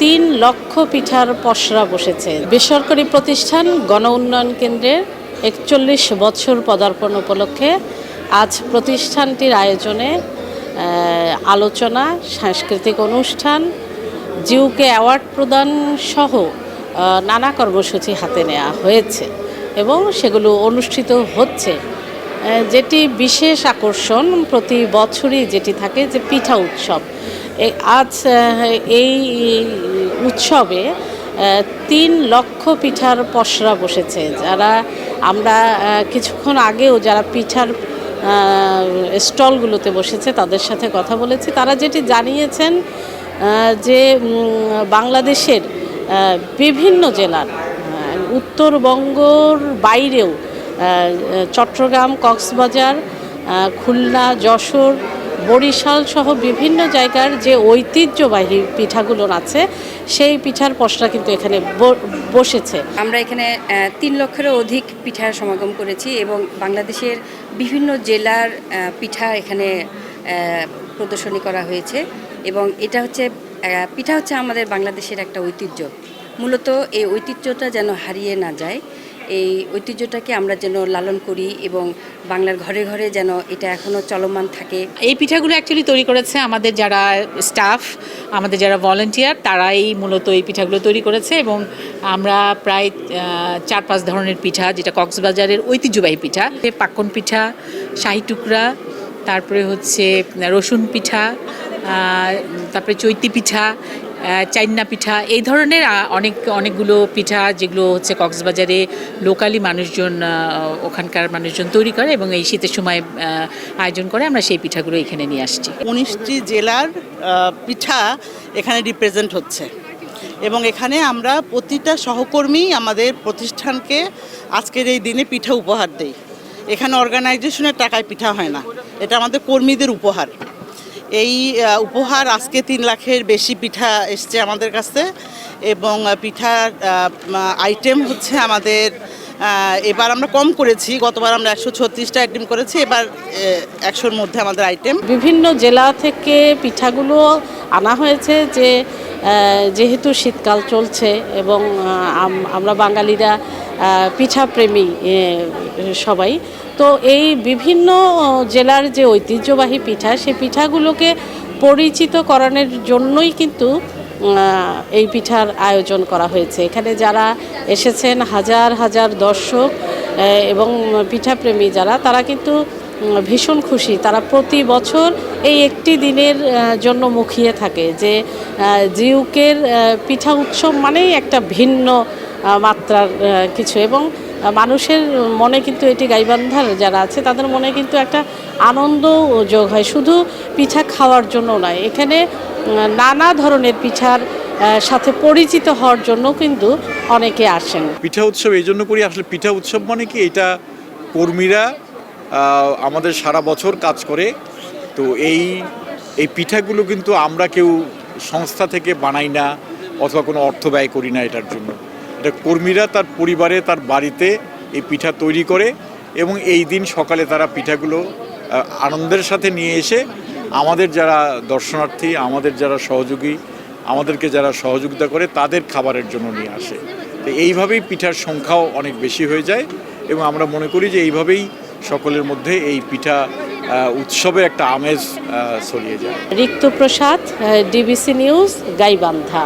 তিন লক্ষ পিঠার পসরা বসেছে। বেসরকারি প্রতিষ্ঠান গণ উন্নয়ন কেন্দ্রের একচল্লিশ বছর পদার্পণ উপলক্ষে আজ প্রতিষ্ঠানটির আয়োজনে আলোচনা, সাংস্কৃতিক অনুষ্ঠান, জিউকে অ্যাওয়ার্ড প্রদান সহ নানা কর্মসূচি হাতে নেওয়া হয়েছে এবং সেগুলো অনুষ্ঠিত হচ্ছে। যেটি বিশেষ আকর্ষণ প্রতি বছরই যেটি থাকে যে পিঠা উৎসব। আজ এই উৎসবে তিন লক্ষ পিঠার পসরা বসেছে। যারা আমরা কিছুক্ষণ আগেও যারা পিঠার স্টলগুলোতে বসেছে, তাদের সাথে কথা বলেছি। তারা যেটি জানিয়েছেন যে বাংলাদেশের বিভিন্ন জেলার উত্তরবঙ্গর বাইরেও চট্টগ্রাম, কক্সবাজার খুলনা, যশোর বরিশাল সহ বিভিন্ন জায়গার যে ঐতিহ্যবাহী পিঠাগুলো আছে, সেই পিঠার পসরা কিন্তু এখানে বসেছে। আমরা এখানে তিন লক্ষেরও অধিক পিঠার সমাগম করেছি এবং বাংলাদেশের বিভিন্ন জেলার পিঠা এখানে প্রদর্শনী করা হয়েছে এবং এটা হচ্ছে পিঠা হচ্ছে আমাদের বাংলাদেশের একটা ঐতিহ্য। মূলত এই ঐতিহ্যটা যেন হারিয়ে না যায়। এই ঐতিহ্যটাকে আমরা যেন লালন করি এবং বাংলার ঘরে ঘরে যেন এটা এখনও চলমান থাকে। এই পিঠাগুলো অ্যাকচুয়ালি তৈরি করেছে আমাদের যারা স্টাফ আমাদের যারা ভলেন্টিয়ার তারাই মূলত এই পিঠাগুলো তৈরি করেছে এবং আমরা প্রায় চার পাঁচ ধরনের পিঠা, যেটা কক্সবাজারের ঐতিহ্যবাহী পিঠা। পাক্কন পিঠা, শাহি টুকরা, তারপরে হচ্ছে রসুন পিঠা তারপরে চৈতি পিঠা আহ, চাইন্না পিঠা এই ধরনের অনেক অনেকগুলো পিঠা যেগুলো হচ্ছে কক্সবাজারে লোকালি মানুষজন ওখানকার মানুষজন তৈরি করে এবং এই শীতের সময় আয়োজন করে আমরা সেই পিঠাগুলো এখানে নিয়ে আসছি। উনিশটি জেলার পিঠা এখানে রিপ্রেজেন্ট হচ্ছে এবং এখানে আমরা প্রতিটা সহকর্মী আমাদের প্রতিষ্ঠানকে আজকের এই দিনে পিঠা উপহার দেই। এখানে অর্গানাইজেশনের টাকায় পিঠা হয় না। এটা আমাদের কর্মীদের উপহার। এই উপহার আজকে তিন লাখের বেশি পিঠা এসছে আমাদের কাছে এবং পিঠার আইটেম হচ্ছে আমাদের এবার আমরা কম করেছি, গতবার আমরা একশো ছত্রিশটা আইটেম করেছি, এবার একশোর মধ্যে আমাদের আইটেম বিভিন্ন জেলা থেকে পিঠাগুলো আনা হয়েছে যে যেহেতু শীতকাল চলছে এবং আমরা বাঙালিরা পিঠাপ্রেমী সবাই, তো এই বিভিন্ন জেলার যে ঐতিহ্যবাহী পিঠা সেই পিঠাগুলোকে পরিচিত করানোর জন্যই কিন্তু এই পিঠার আয়োজন করা হয়েছে। এখানে যারা এসেছেন, হাজার হাজার দর্শক এবং পিঠাপ্রেমী যারা, তারা কিন্তু ভীষণ খুশি। তারা প্রতি বছর এই একটি দিনের জন্য মুখিয়ে থাকে যে জিউকের পিঠা উৎসব মানেই একটা ভিন্ন মাত্রার কিছু এবং মানুষের মনে কিন্তু এটি গাইবান্ধার যারা আছে তাদের মনে কিন্তু একটা আনন্দ যোগ হয়। শুধু পিঠা খাওয়ার জন্য নয়, এখানে নানা ধরনের পিঠার সাথে পরিচিত হওয়ার জন্য কিন্তু অনেকে আসেন। পিঠা উৎসব এই জন্য করি, আসলে পিঠা উৎসব মানে কি? এটা কর্মীরা আমাদের সারা বছর কাজ করে। তো এই এই পিঠাগুলো কিন্তু আমরা কেউ সংস্থা থেকে বানাই না অথবা কোনো অর্থ ব্যয় করি না এটার জন্য। এটা কর্মীরা তার পরিবারে, তার বাড়িতে এই পিঠা তৈরি করে এবং এই দিন সকালে তারা পিঠাগুলো আনন্দের সাথে নিয়ে এসে আমাদের যারা দর্শনার্থী, আমাদের যারা সহযোগী, আমাদেরকে যারা সহযোগিতা করে তাদের খাবারের জন্য নিয়ে আসে। তো এইভাবেই পিঠার সংখ্যাও অনেক বেশি হয়ে যায় এবং আমরা মনে করি যে এইভাবেই সকলের মধ্যে এই পিঠা উৎসবের একটা আমেজ ছড়িয়ে যায়। Rikta Prasad DBC news Gaibandha.